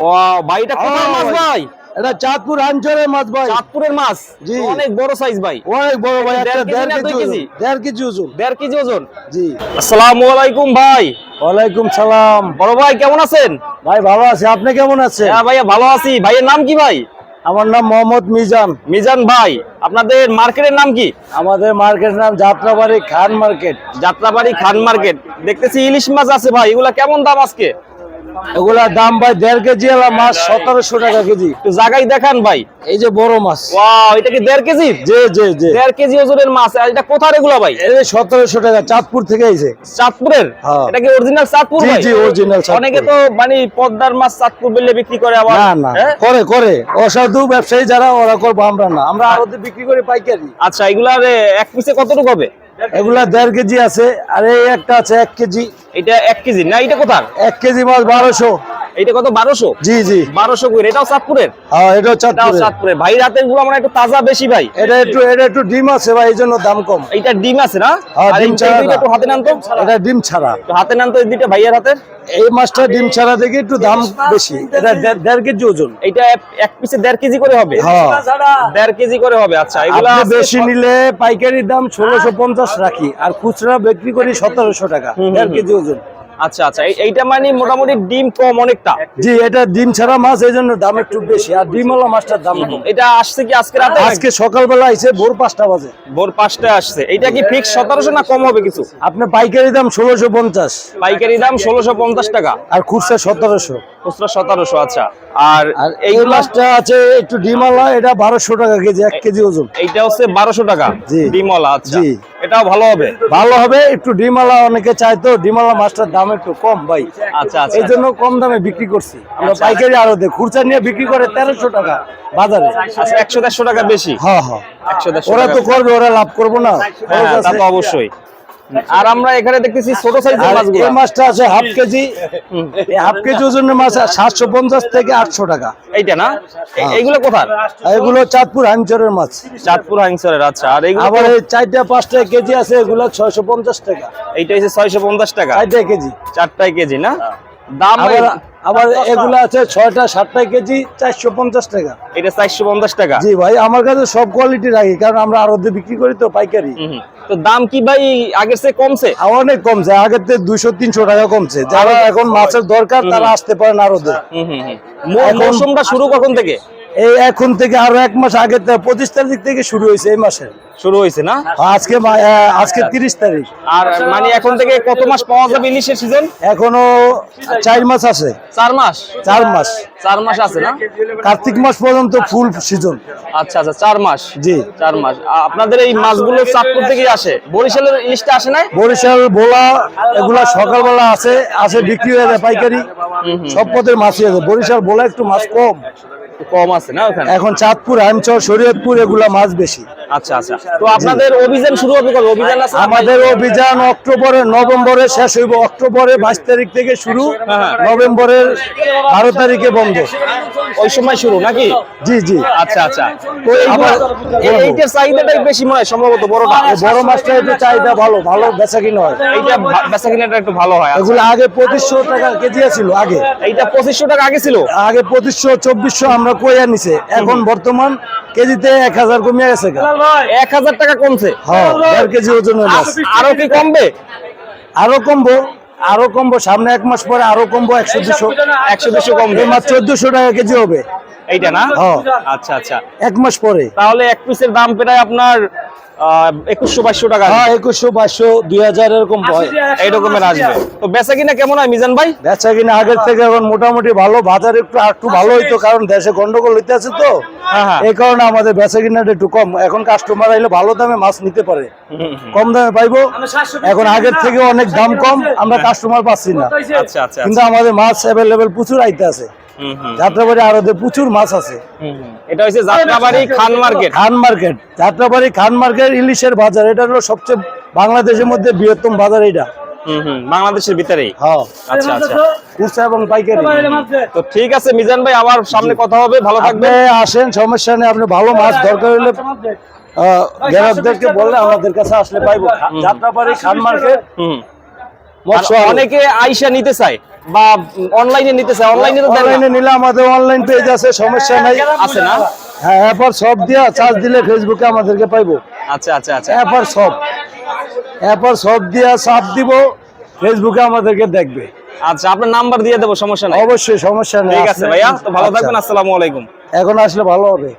ও ভাই এটা কোথায় মাছ ভাই। এটা চাঁদপুর আঞ্চলের মাছ ভাই। চাঁদপুরের মাছ? জি। অনেক বড় সাইজ ভাই। অনেক বড় ভাই দেড় একটা কেজি দেড় কেজি? ওজন। দেড় কেজি ওজন। দেড় কেজি ওজন? জি। আসসালামু আলাইকুম ভাই। ওয়ালাইকুম সালাম। বড় ভাই কেমন আছেন? ভাই ভালো আছে। আপনি কেমন আছেন? হ্যাঁ ভাইয়া ভালো আছি। ভাইয়ের নাম কি ভাই? আমার নাম মোহাম্মদ মিজান। মিজান ভাই আপনাদের মার্কেটের নাম কি? আমাদের মার্কেট নাম যাত্রাবাড়ি খান মার্কেট। যাত্রাবাড়ি খান মার্কেট। দেখতেছি ইলিশ মাছ আছে ভাই এগুলা কেমন দাম আজকে? এগুলার দাম ভাই দেড় কেজি এলা মাছ সতেরোশো টাকা কেজি। একটু জায়গায় দেখান ভাই এই যে বড় মাছ। এটা কি দেড় কেজি? জি জি জি। দেড় কেজি ওজনের মাছ এটা কোথার এগুলা ভাই? এই সতেরোশো টাকা চাঁদপুর থেকে আইছে। চাঁদপুরের? হ্যাঁ। এটা কি অরিজিনাল চাঁদপুর জি জি অরিজিনাল অনেকে তো মানে পদ্মার মাছ চাঁদপুর বিক্রি করে আবার। না না। হ্যাঁ? করে করে। অসাধু ব্যবসায়ী যারা ওরা করব আমরা না। আমরা আরতে বিক্রি করি পাইকারি। আচ্ছা এগুলার এ, এক পিসে কতটুকু হবে? এগুলা দেড় কেজি আছে আর এই একটা আছে এক কেজি। এটা এক কেজি না? এটা কোথার? এক কেজি মাছ বারোশো। এটা কত বারোশো? জি জি। বারোশো করে এটাও চাঁদপুরের? হ্যাঁ এটাও এটাও চাঁদপুরের। ভাই রাতেরগুলো মানে একটু তাজা বেশি ভাই। এটা একটু এটা একটু ডিম আছে ভাই এই জন্য দাম কম। এইটা ডিম আছে না? হ্যাঁ, আর ডিম ছাড়া একটু হাতে নান তো। এটা ডিম ছাড়া। হাতে তো এই দুইটা ভাইয়ের হাতের এই মাছটা ডিম ছাড়া থেকে একটু দাম বেশি। এটা দেড়- কেজি ওজন। এইটা এক- পিসে দেড় কেজি করে হবে। হ্যাঁ। দেড় কেজি করে হবে। আচ্ছা এগুলা বেশি নিলে পাইকারি দাম ষোলোশো পঞ্চাশ রাখি। আর খুচরা বিক্রি করি সতেরোশো টাকা। দেড় কেজি ওজন। আচ্ছা আচ্ছা এইটা মানে মোটামুটি ডিম কম অনেকটা? জি এটা ডিম ছাড়া মাছ এই জন্য দাম একটু বেশি। আর ডিমওয়ালা মাছটার দাম কম। এটা আসছে কি আজকে রাতে? আজকে সকালবেলা আইছে ভোর পাঁচটা বাজে। ভোর পাঁচটায় আসছে। এইটা কি ফিক্স সতেরোশো না কম হবে কিছু? আপনার পাইকারি দাম ষোলোশো পঞ্চাশ। পাইকারি দাম ষোলোশো পঞ্চাশ টাকা। আর খুচরা সতেরোশো। খুচরা সতেরোশো আচ্ছা। আর এই মাছটা আছে একটু ডিমালা এটা বারোশো টাকা কেজি এক কেজি ওজন। এইটা হচ্ছে বারোশো টাকা জি। ডিমওয়ালা আচ্ছা। জি। এটাও ভালো হবে? ভালো হবে একটু ডিমালা অনেকে চায় তো ডিমালা মাছটার দাম একটু কম ভাই। আচ্ছা আচ্ছা এই জন্য কম দামে বিক্রি করছি। আমরা পাইকারি আরও দেয় খুচরা নিয়ে বিক্রি করে তেরোশো টাকা বাজারে। আচ্ছা একশো দেড়শো টাকা বেশি? হ্যাঁ হ্যাঁ। ওরা তো করবে ওরা লাভ করব না। হ্যাঁ তা তো অবশ্যই। আর আমরা এখানে দেখতেছি ছোট সাইজের মাছগুলো। এই মাছটা আছে হাফ কেজি এই হাফ কেজি ওজনের মাছ সাতশো পঞ্চাশ থেকে আটশো টাকা। এইটা না? হ্যাঁ। এইগুলো কোথার? আর এগুলো চাঁদপুর হাইমচরের মাছ। চাঁদপুর হাইংসরের আচ্ছা। আর এইগুলো আবার এই চারটা পাঁচটা কেজি আছে এগুলো ছয়শো পঞ্চাশ টাকা। এইটা হচ্ছে ছয়শো পঞ্চাশ টাকা? চারটা কেজি। চারটায় কেজি না? দাম আবার এগুলো আছে ছয়টা সাতটা কেজি চারশো পঞ্চাশ টাকা। এটা চারশো পঞ্চাশ টাকা? জি ভাই আমার কাছে সব কোয়ালিটি রাখি কারণ আমরা আরও বিক্রি করি তো পাইকারি। তো দাম কি ভাই আগের চেয়ে কমছে? অনেক কমছে আগের থেকে দুইশো তিনশো টাকা কমছে। যারা এখন মাছের দরকার তারা আসতে পারেন আরও মৌসুমটা শুরু কখন থেকে? এই এখন থেকে আরও এক মাস আগে পঁচিশ তারিখ থেকে শুরু হয়েছে এই মাসে। শুরু হয়েছে না? আজকে আজকে তিরিশ তারিখ। আর মানে এখন থেকে কত মাস পাওয়া যাবে ইলিশের সিজন? এখনও চার মাস আছে। চার মাস? চার মাস। চার মাস আছে না? কার্তিক মাস পর্যন্ত ফুল সিজন। আচ্ছা আচ্ছা চার মাস? জি। চার মাস। আপনাদের এই মাছগুলো চাঁদপুর থেকে আসে? বরিশালের ইলিশটা আসে না বরিশাল বোলা এগুলা সকালবেলা আছে আছে বিক্রি হয়ে যায় পাইকারি। সব পথের মাছই আছে। বরিশাল বোলা একটু মাছ কম। কম আছে না ওখানে? এখন চাঁদপুর আমচর শরীয়তপুর এগুলা মাছ বেশি। আচ্ছা আচ্ছা। তো আপনাদের অভিযান শুরু হবে কবে? অভিযান আছে আমাদের অভিযান অক্টোবরে নভেম্বরে শেষ হইব। অক্টোবরে বাইশ তারিখ থেকে শুরু হ্যাঁ। নভেম্বরের বারো তারিখে বন্ধ। ওই সময় শুরু নাকি? জি জি। আচ্ছা আচ্ছা। তো এই- এইটার চাহিদাটাই বেশি মনে হয় সম্ভবত বড়টা। বড় মাছটা একটু চাহিদা ভালো ভালো বেচা কিনা হয়। এইটা বেচা কিনাটা একটু ভালো হয় আচ্ছা। এগুলো আগে পঁচিশশো টাকা কেজি ছিল আগে। এইটা পঁচিশশো টাকা আগে ছিল? আগে পঁচিশশো চব্বিশশো আমরা কইয়া নিছে। এখন বর্তমান কেজিতে এক হাজার কমিয়ে গেছে। এক হাজার টাকা কমছে? হ্যাঁ দেড় কেজি ওজনের মাছ। আরও কি কমবে? আরও কমবো। আরও কমবো সামনে এক মাস পরে আরও কমবো একশো দুশো একশো দুশো কমবে। চোদ্দশো টাকা কেজি হবে। এইটা না? হ্যাঁ। আচ্ছা আচ্ছা। এক মাস পরে। তাহলে এক পিসের দাম প্রায় আপনার একুশশো বাইশশো টাকা হ্যাঁ একুশশো বাইশশো দুই হাজার এরকম হয় এই আসবে। তো বেচা কিনা কেমন হয় মিজান ভাই? বেচা কিনা আগের থেকে এখন মোটামুটি ভালো বাজার একটু একটু ভালো হইতো কারণ দেশে গন্ডগোল হইতে আছে তো। হ্যাঁ, হ্যাঁ। এই কারণে আমাদের বেচা কিনাটা একটু কম। এখন কাস্টমার আইলে ভালো দামে মাছ নিতে পারে। কম দামে পাইবো। এখন আগের থেকে অনেক দাম কম আমরা কাস্টমার পাচ্ছি না। আচ্ছা আচ্ছা কিন্তু আমাদের মাছ অ্যাভেলেবেল প্রচুর আইতে আছে। যাত্রাবাড়ি আরও প্রচুর মাছ আছে। এটা হচ্ছে Jatrabari Khan market. Khan market. Jatrabari Khan market ইলিশের বাজার এটা হলো সবচেয়ে বাংলাদেশের মধ্যে বৃহত্তম বাজার এটা হুম, হুম, বাংলাদেশের ভিতরেই হ্যাঁ আচ্ছা আচ্ছা। খুচরা এবং পাইকারি। তো ঠিক আছে মিজান ভাই আমার সামনে কথা হবে ভালো থাকবেন। আসেন সমস্যা নেই আপনি ভালো মাছ দরকার হলে গ্রাহকদেরকে বললে আমাদের কাছে আসলে পাইবো। যাত্রাবাড়ি খান মার্কেট। আড়ত। অনেকে আইসা নিতে চায়। বা অনলাইনে নিতে চায় অনলাইনে তো অনলাইনে নিলে আমাদের অনলাইন পেজ আছে সমস্যা নাই। আছে না? হ্যাঁ এরপর সব দিয়া চার্জ দিলে ফেসবুকে আমাদেরকে পাইবো। আচ্ছা আচ্ছা আচ্ছা। এরপর সব। এরপর সব দিয়া চাপ দিব ফেসবুকে আমাদেরকে দেখবে। আচ্ছা আপনার নাম্বার দিয়ে দেবো সমস্যা নাই। অবশ্যই সমস্যা নেই। ঠিক আছে ভাইয়া। তো ভালো আচ্ছা। থাকবেন আসসালামু আলাইকুম। এখন আসলে ভালো হবে।